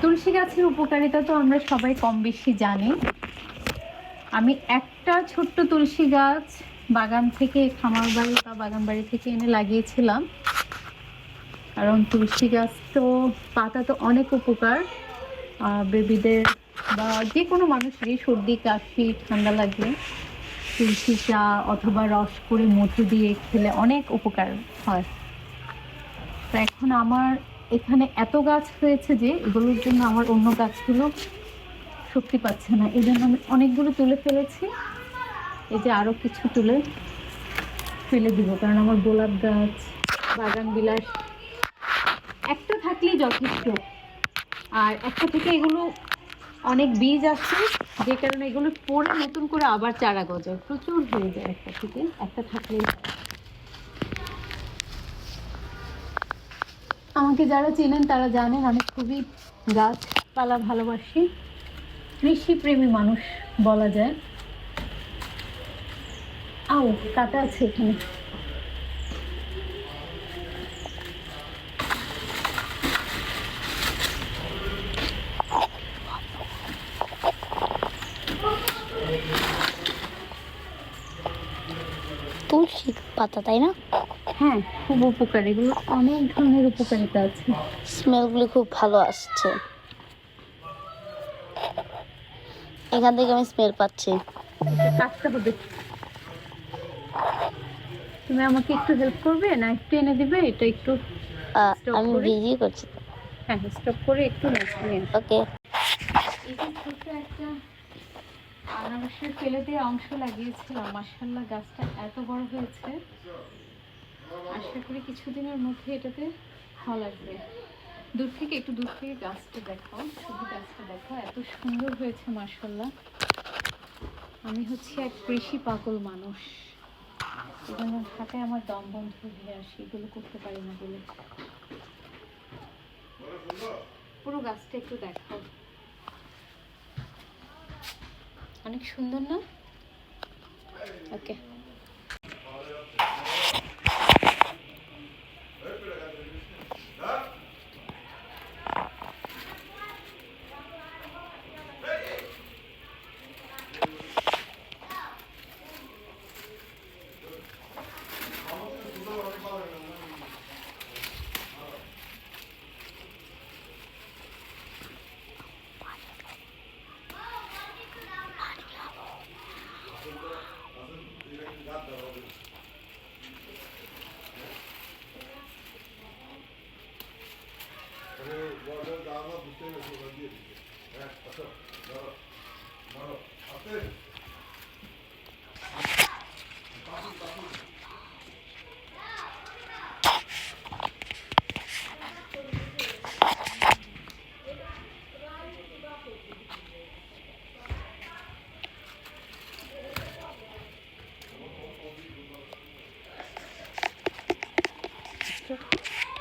তুলসী গাছের উপকারিতা তো আমরা সবাই কম বেশি জানি। আমি একটা ছোট্ট তুলসী গাছ বাগান থেকে খামার বাড়ি বা বাগান বাড়ি থেকে এনে লাগিয়েছিলাম। কারণ তুলসী গাছ তো, পাতা তো অনেক উপকার। বেবিদের বা যে কোনো মানুষেরই সর্দি, কাশি, ঠান্ডা লাগলে তুলসী চা অথবা রস করে মধু দিয়ে খেলে অনেক উপকার হয়। তো এখন আমার এখানে এত গাছ হয়েছে যে এগুলোর জন্য আমার অন্য গাছগুলো শক্তি পাচ্ছে না। এই জন্য আমি অনেকগুলো তুলে ফেলেছি। এই যে আরও কিছু তুলে ফেলে দিব, কারণ আমার গোলাপ গাছ, বাগান বিলাস একটা থাকলেই যথেষ্ট। আর একটা থেকে এগুলো অনেক বীজ আছে, যে কারণে এগুলো পরে নতুন করে আবার চারা গজায়। প্রচুর হয়ে যায় একটা থেকে, একটা থাকলেই। আমাকে যারা চেনেন তারা জানেন আমি খুবই গাছপালা ভালোবাসি। কৃষিপ্রেমী মানুষ বলা যায়। আও, কাটা আছে এখানে। তুলসী পাতা, তাই না? হ্যাঁ খুব উপকার। এগুলো অনেক ধরনের উপকারিতা আছে। স্মেলগুলি খুব ভালো আসছে। এখান থেকে আমি স্মেল পাচ্ছি। কাটতে হবে তুমি আমাকে একটু হেল্প করবে না একটু এনে দিবে? এটা একটু আমি? ভিজিয়ে করছি হ্যাঁ স্টপ করে একটু ওকে একটা আনারসের ফেলে দিয়ে অংশ লাগিয়েছিলাম। মার্শাল্লাহ গাছটা এত বড় হয়েছে। আশা করি কিছুদিনের মধ্যে এটাতে ফল আসবে দূর থেকে, একটু দূর থেকে গাছটা দেখো শুধু গাছটা দেখো, এত সুন্দর হয়েছে মার্শাল্লাহ আমি হচ্ছি এক কৃষি পাগল মানুষ। এজন্য হাতে আমার দম বন্ধ হয়ে আসি, এগুলো করতে পারি না বলে। পুরো গাছটা একটু দেখো। অনেক সুন্দর না? ওকে। Dan dağına bu sene sonra suruh dia duduk.